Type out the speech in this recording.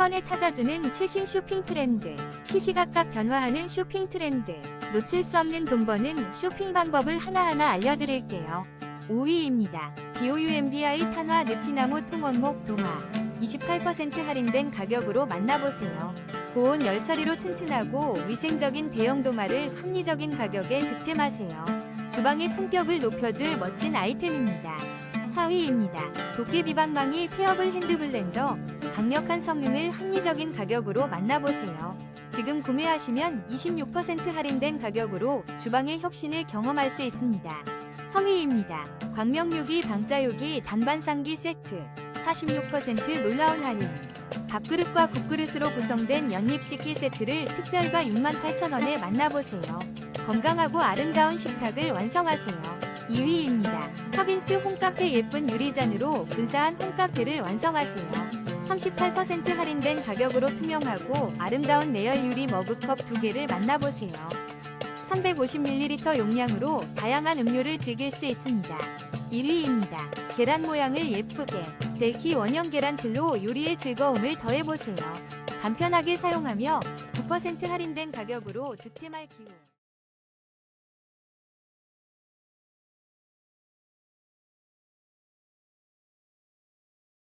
번에 찾아주는 최신 쇼핑 트렌드. 시시각각 변화하는 쇼핑 트렌드. 놓칠 수 없는 돈 버는 쇼핑 방법을 하나하나 알려드릴게요. 5위입니다. BOUMBI 탄화 느티나무 통원목 동화. 28% 할인된 가격으로 만나보세요. 고온 열 처리로 튼튼하고 위생적인 대형 도마를 합리적인 가격에 득템하세요. 주방의 품격을 높여줄 멋진 아이템입니다. 4위입니다. 도깨 비방망이 페어블 핸드 블렌더. 강력한 성능을 합리적인 가격으로 만나보세요. 지금 구매하시면 26% 할인된 가격으로 주방의 혁신을 경험할 수 있습니다. 3위입니다. 광명유기 방자유기 단반상기 세트 46% 놀라운 할인 밥그릇과 국그릇으로 구성된 연립식기 세트를 특별가 68,000원에 만나보세요. 건강하고 아름다운 식탁을 완성하세요. 2위입니다. 터빈스 홈카페 예쁜 유리잔으로 근사한 홈카페를 완성하세요. 38% 할인된 가격으로 투명하고 아름다운 레열 유리 머그컵 2개를 만나보세요. 350ml 용량으로 다양한 음료를 즐길 수 있습니다. 1위입니다. 계란 모양을 예쁘게 델키 원형 계란 틀로 요리의 즐거움을 더해보세요. 간편하게 사용하며 9% 할인된 가격으로 득템할 기회.